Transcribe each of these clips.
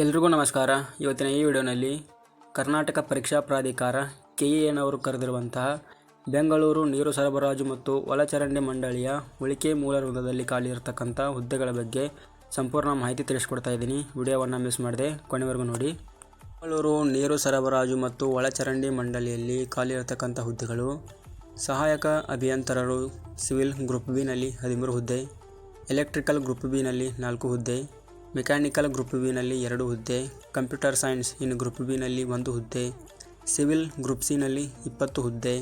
ಎಲ್ರಿಗೂ ನಮಸ್ಕಾರ. ಇವತ್ತಿನ ಈ ವಿಡಿಯೋನಲ್ಲಿ ಕರ್ನಾಟಕ ಪರೀಕ್ಷಾ ಪ್ರಾಧಿಕಾರ ಕೆ ಎ ಎನ್ ಅವರು ಕರೆದಿರುವಂತಹ ಬೆಂಗಳೂರು ನೀರು ಸರಬರಾಜು ಮತ್ತು ಒಳಚರಂಡಿ ಮಂಡಳಿಯ ಉಳಿಕೆ ಮೂಲ ವೃಂದದಲ್ಲಿ ಖಾಲಿ ಇರತಕ್ಕಂಥ ಹುದ್ದೆಗಳ ಬಗ್ಗೆ ಸಂಪೂರ್ಣ ಮಾಹಿತಿ ತಿಳಿಸ್ಕೊಡ್ತಾ ಇದ್ದೀನಿ. ವಿಡಿಯೋವನ್ನು ಮಿಸ್ ಮಾಡಿದೆ ಕೊನೆವರೆಗೂ ನೋಡಿ. ಬೆಂಗಳೂರು ನೀರು ಸರಬರಾಜು ಮತ್ತು ಒಳಚರಂಡಿ ಮಂಡಳಿಯಲ್ಲಿ ಖಾಲಿ ಇರತಕ್ಕಂಥ ಹುದ್ದೆಗಳು ಸಹಾಯಕ ಅಭಿಯಂತರರು ಸಿವಿಲ್ ಗ್ರೂಪ್ ಬಿನಲ್ಲಿ ಹದಿಮೂರು ಹುದ್ದೆ, ಎಲೆಕ್ಟ್ರಿಕಲ್ ಗ್ರೂಪ್ ಬಿನಲ್ಲಿ ನಾಲ್ಕು ಹುದ್ದೆ ಮೆಕ್ಯಾನಿಕಲ್ ಗ್ರೂಪ್ ಬಿನಲ್ಲಿ ಎರಡು ಹುದ್ದೆ, ಕಂಪ್ಯೂಟರ್ ಸೈನ್ಸ್ ಇನ್ ಗ್ರೂಪ್ ಬಿನಲ್ಲಿ ಒಂದು ಹುದ್ದೆ, ಸಿವಿಲ್ ಗ್ರೂಪ್ ಸಿನಲ್ಲಿ ಇಪ್ಪತ್ತು ಹುದ್ದೆ,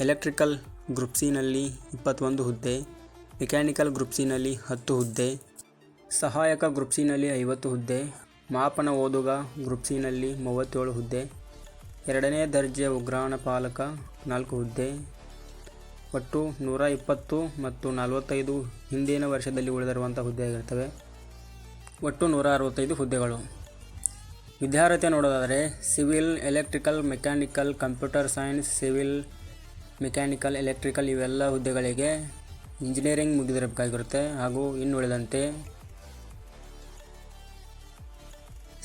ಎಲೆಕ್ಟ್ರಿಕಲ್ ಗ್ರೂಪ್ ಸಿನಲ್ಲಿ ಇಪ್ಪತ್ತೊಂದು ಹುದ್ದೆ, ಮೆಕ್ಯಾನಿಕಲ್ ಗ್ರೂಪ್ ಸಿನಲ್ಲಿ ಹತ್ತು ಹುದ್ದೆ, ಸಹಾಯಕ ಗ್ರೂಪ್ ಸಿನಲ್ಲಿ ಐವತ್ತು ಹುದ್ದೆ, ಮಾಪನ ಓದುಗ ಗ್ರೂಪ್ ಸಿನಲ್ಲಿ ಮೂವತ್ತೇಳು ಹುದ್ದೆ, ಎರಡನೇ ದರ್ಜೆ ಉಗ್ರಾಣ ಪಾಲಕ ನಾಲ್ಕು ಹುದ್ದೆ, ಒಟ್ಟು ನೂರ ಇಪ್ಪತ್ತು ಮತ್ತು ನಲವತ್ತೈದು ಹಿಂದಿನ ವರ್ಷದಲ್ಲಿ ಉಳಿದಿರುವಂಥ ಹುದ್ದೆಗಳಿರ್ತವೆ. ಒಟ್ಟು ನೂರ ಅರವತ್ತೈದು ಹುದ್ದೆಗಳು. ವಿದ್ಯಾರ್ಹತೆ ನೋಡೋದಾದರೆ civil, electrical, mechanical, computer science, civil, mechanical, electrical ಇವೆಲ್ಲ ಹುದ್ದೆಗಳಿಗೆ ಇಂಜಿನಿಯರಿಂಗ್ ಮುಗಿದಿರಬೇಕಾಗಿರುತ್ತೆ ಹಾಗೂ ಇನ್ನುಳಿದಂತೆ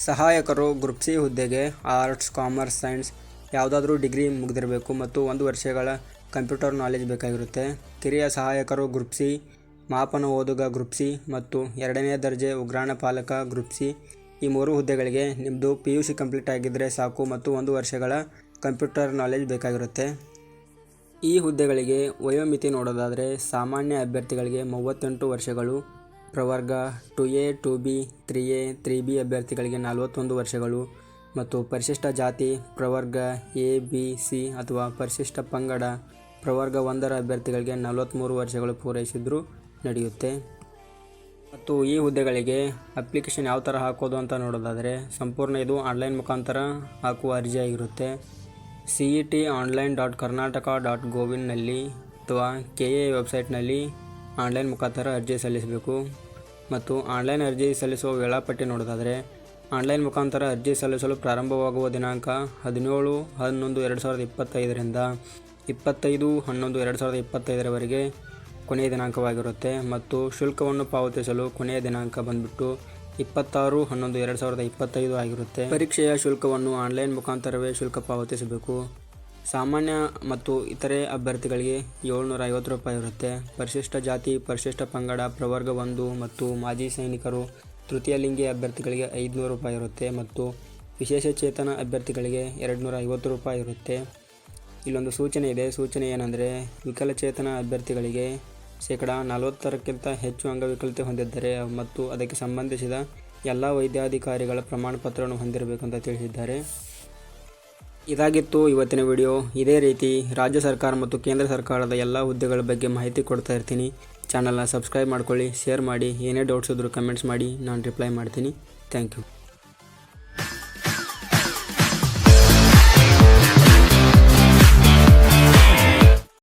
ಸಹಾಯಕರು ಗ್ರೂಪ್ ಸಿ ಹುದ್ದೆಗೆ ಆರ್ಟ್ಸ್, ಕಾಮರ್ಸ್, ಸೈನ್ಸ್ ಯಾವುದಾದ್ರೂ ಡಿಗ್ರಿ ಮುಗಿದಿರಬೇಕು ಮತ್ತು ಒಂದು ವರ್ಷಗಳ ಕಂಪ್ಯೂಟರ್ ನಾಲೆಜ್ ಬೇಕಾಗಿರುತ್ತೆ. ಕಿರಿಯ ಸಹಾಯಕರು ಗ್ರೂಪ್ ಸಿ ಮಾಪನ ಓದುಗ ಗ್ರೂಪ್ ಸಿ ಮತ್ತು ಎರಡನೇ ದರ್ಜೆ ಉಗ್ರಾಣ ಪಾಲಕ ಗ್ರೂಪ್ ಸಿ ಈ ಮೂರು ಹುದ್ದೆಗಳಿಗೆ ನಿಮ್ಮದು ಪಿ ಯು ಸಿ ಕಂಪ್ಲೀಟ್ ಆಗಿದ್ದರೆ ಸಾಕು ಮತ್ತು ಒಂದು ವರ್ಷಗಳ ಕಂಪ್ಯೂಟರ್ ನಾಲೆಜ್ ಬೇಕಾಗಿರುತ್ತೆ. ಈ ಹುದ್ದೆಗಳಿಗೆ ವಯೋಮಿತಿ ನೋಡೋದಾದರೆ ಸಾಮಾನ್ಯ ಅಭ್ಯರ್ಥಿಗಳಿಗೆ ಮೂವತ್ತೆಂಟು ವರ್ಷಗಳು, ಪ್ರವರ್ಗ two A, two B, three A, three B ಅಭ್ಯರ್ಥಿಗಳಿಗೆ ನಲವತ್ತೊಂದು ವರ್ಷಗಳು ಮತ್ತು ಪರಿಶಿಷ್ಟ ಜಾತಿ ಪ್ರವರ್ಗ ಎ, ಬಿ, ಸಿ ಅಥವಾ ಪರಿಶಿಷ್ಟ ಪಂಗಡ ಪ್ರವರ್ಗ ಒಂದರ ಅಭ್ಯರ್ಥಿಗಳಿಗೆ ನಲವತ್ತ್ಮೂರು ವರ್ಷಗಳು ಪೂರೈಸಿದರೂ ನಡೆಯುತ್ತೆ. ಮತ್ತು ಈ ಹುದ್ದೆಗಳಿಗೆ ಅಪ್ಲಿಕೇಶನ್ ಯಾವ ಥರ ಹಾಕೋದು ಅಂತ ನೋಡೋದಾದರೆ ಸಂಪೂರ್ಣ ಇದು ಆನ್ಲೈನ್ ಮುಖಾಂತರ ಹಾಕುವ ಅರ್ಜಿಯಾಗಿರುತ್ತೆ C E T online dot Karnataka dot ಗೋವಿನ್ನಲ್ಲಿ ಅಥವಾ ಕೆ ಎ ವೆಬ್ಸೈಟ್ನಲ್ಲಿ ಆನ್ಲೈನ್ ಮುಖಾಂತರ ಅರ್ಜಿ ಸಲ್ಲಿಸಬೇಕು. ಮತ್ತು ಆನ್ಲೈನ್ ಅರ್ಜಿ ಸಲ್ಲಿಸುವ ವೇಳಾಪಟ್ಟಿ ನೋಡೋದಾದರೆ ಆನ್ಲೈನ್ ಮುಖಾಂತರ ಅರ್ಜಿ ಸಲ್ಲಿಸಲು ಪ್ರಾರಂಭವಾಗುವ ದಿನಾಂಕ ಹದಿನೇಳು ಹನ್ನೊಂದು ಎರಡು ಸಾವಿರದ ಇಪ್ಪತ್ತೈದರಿಂದ ಇಪ್ಪತ್ತೈದು ಹನ್ನೊಂದು ಎರಡು ಸಾವಿರದ ಇಪ್ಪತ್ತೈದರವರೆಗೆ ಕೊನೆಯ ದಿನಾಂಕವಾಗಿರುತ್ತೆ ಮತ್ತು ಶುಲ್ಕವನ್ನು ಪಾವತಿಸಲು ಕೊನೆಯ ದಿನಾಂಕ ಬಂದ್ಬಿಟ್ಟು ಇಪ್ಪತ್ತಾರು ಹನ್ನೊಂದು ಎರಡು ಸಾವಿರದ ಇಪ್ಪತ್ತೈದು ಆಗಿರುತ್ತೆ. ಪರೀಕ್ಷೆಯ ಶುಲ್ಕವನ್ನು ಆನ್ಲೈನ್ ಮುಖಾಂತರವೇ ಶುಲ್ಕ ಪಾವತಿಸಬೇಕು. ಸಾಮಾನ್ಯ ಮತ್ತು ಇತರೆ ಅಭ್ಯರ್ಥಿಗಳಿಗೆ ಏಳ್ನೂರ ಐವತ್ತು ರೂಪಾಯಿ ಇರುತ್ತೆ. ಪರಿಶಿಷ್ಟ ಜಾತಿ, ಪರಿಶಿಷ್ಟ ಪಂಗಡ, ಪ್ರವರ್ಗ ಒಂದು ಮತ್ತು ಮಾಜಿ ಸೈನಿಕರು ತೃತೀಯ ಲಿಂಗಿ ಅಭ್ಯರ್ಥಿಗಳಿಗೆ ಐದುನೂರು ರೂಪಾಯಿ ಇರುತ್ತೆ ಮತ್ತು ವಿಶೇಷ ಚೇತನ ಅಭ್ಯರ್ಥಿಗಳಿಗೆ ಎರಡುನೂರ ಐವತ್ತು ರೂಪಾಯಿ ಇರುತ್ತೆ. ಇಲ್ಲೊಂದು ಸೂಚನೆ ಇದೆ. ಸೂಚನೆ ಏನಂದರೆ, ವಿಕಲಚೇತನ ಅಭ್ಯರ್ಥಿಗಳಿಗೆ ಶೇಕಡ ನಲವತ್ತರಕ್ಕಿಂತ ಹೆಚ್ಚು ಅಂಗವಿಕಲತೆ ಹೊಂದಿದ್ದರೆ ಮತ್ತು ಅದಕ್ಕೆ ಸಂಬಂಧಿಸಿದ ಎಲ್ಲ ವೈದ್ಯಾಧಿಕಾರಿಗಳ ಪ್ರಮಾಣ ಪತ್ರವನ್ನು ಹೊಂದಿರಬೇಕು ಅಂತ ತಿಳಿಸಿದ್ದಾರೆ. ಇದಾಗಿತ್ತು ಇವತ್ತಿನ ವಿಡಿಯೋ. ಇದೇ ರೀತಿ ರಾಜ್ಯ ಸರ್ಕಾರ ಮತ್ತು ಕೇಂದ್ರ ಸರ್ಕಾರದ ಎಲ್ಲ ಹುದ್ದೆಗಳ ಬಗ್ಗೆ ಮಾಹಿತಿ ಕೊಡ್ತಾ ಇರ್ತೀನಿ. ಚಾನಲ್ನ ಸಬ್ಸ್ಕ್ರೈಬ್ ಮಾಡ್ಕೊಳ್ಳಿ, ಶೇರ್ ಮಾಡಿ, ಏನೇ ಡೌಟ್ಸ್ ಇದ್ದರೂ ಕಮೆಂಟ್ಸ್ ಮಾಡಿ, ನಾನು ರಿಪ್ಲೈ ಮಾಡ್ತೀನಿ. Thank you